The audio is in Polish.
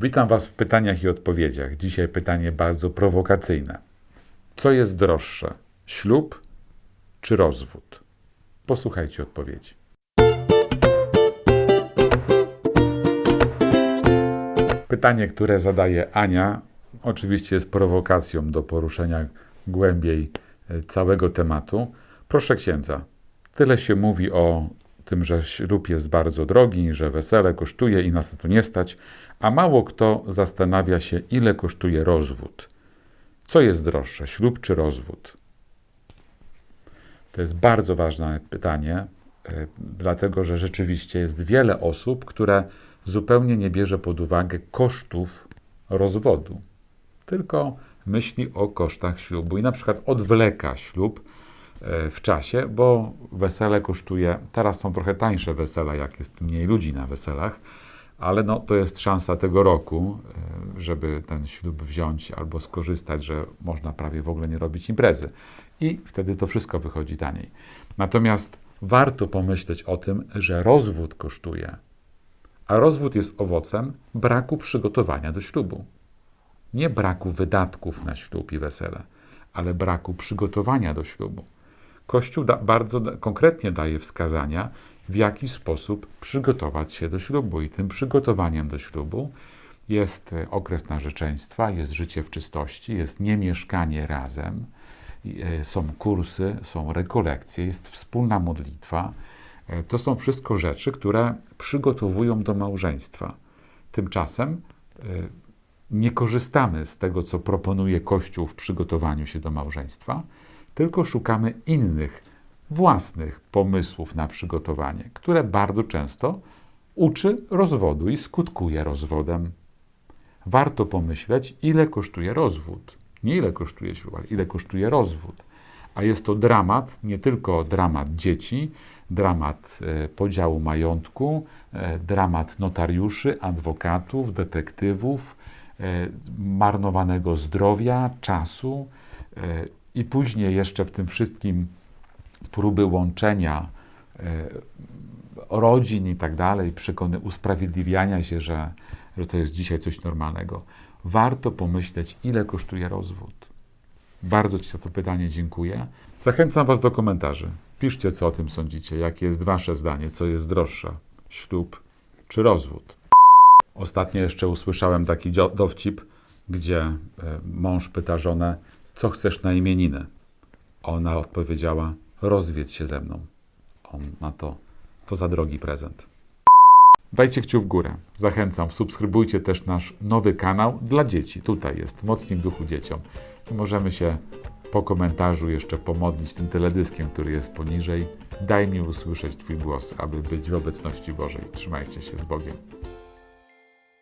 Witam Was w pytaniach i odpowiedziach. Dzisiaj pytanie bardzo prowokacyjne. Co jest droższe? Ślub czy rozwód? Posłuchajcie odpowiedzi. Pytanie, które zadaje Ania, oczywiście jest prowokacją do poruszenia głębiej e, całego tematu. Proszę księdza, tyle się mówi o tym, że ślub jest bardzo drogi, że wesele kosztuje i nas na to nie stać, a mało kto zastanawia się, ile kosztuje rozwód. Co jest droższe, ślub czy rozwód? To jest bardzo ważne pytanie, e, dlatego że rzeczywiście jest wiele osób, które zupełnie nie bierze pod uwagę kosztów rozwodu, tylko myśli o kosztach ślubu i na przykład odwleka ślub w czasie, bo wesele kosztuje, teraz są trochę tańsze wesela, jak jest mniej ludzi na weselach, ale no, to jest szansa tego roku, e, żeby ten ślub wziąć albo skorzystać, że można prawie w ogóle nie robić imprezy. I wtedy to wszystko wychodzi taniej. Natomiast warto pomyśleć o tym, że rozwód kosztuje, a rozwód jest owocem braku przygotowania do ślubu. Nie braku wydatków na ślub i wesele, ale braku przygotowania do ślubu. Kościół da, bardzo konkretnie daje wskazania, w jaki sposób przygotować się do ślubu. I tym przygotowaniem do ślubu jest e, okres narzeczeństwa, jest życie w czystości, jest niemieszkanie razem, e, są kursy, są rekolekcje, jest wspólna modlitwa. E, to są wszystko rzeczy, które przygotowują do małżeństwa. Tymczasem nie korzystamy z tego, co proponuje Kościół w przygotowaniu się do małżeństwa, tylko szukamy innych własnych pomysłów na przygotowanie, które bardzo często uczy rozwodu i skutkuje rozwodem. Warto pomyśleć, ile kosztuje rozwód. Nie ile kosztuje ślub, ile kosztuje rozwód. A jest to dramat, nie tylko dramat dzieci, dramat e, podziału majątku, e, dramat notariuszy, adwokatów, detektywów, e, marnowanego zdrowia, czasu i później jeszcze w tym wszystkim próby łączenia e, rodzin i tak dalej, przekony usprawiedliwiania się, że, że to jest dzisiaj coś normalnego. Warto pomyśleć, ile kosztuje rozwód. Bardzo Ci za to pytanie dziękuję. Zachęcam Was do komentarzy. Piszcie, co o tym sądzicie, jakie jest Wasze zdanie, co jest droższe, ślub czy rozwód. Ostatnio jeszcze usłyszałem taki dowcip, gdzie e, mąż pyta żonę, co chcesz na imieniny? Ona odpowiedziała, rozwiedź się ze mną. On na to, to za drogi prezent. Dajcie kciuk w górę. Zachęcam, subskrybujcie też nasz nowy kanał dla dzieci. Tutaj jest Mocniej w duchu dzieciom. Możemy się po komentarzu jeszcze pomodlić tym teledyskiem, który jest poniżej. Daj mi usłyszeć Twój głos, aby być w obecności Bożej. Trzymajcie się z Bogiem.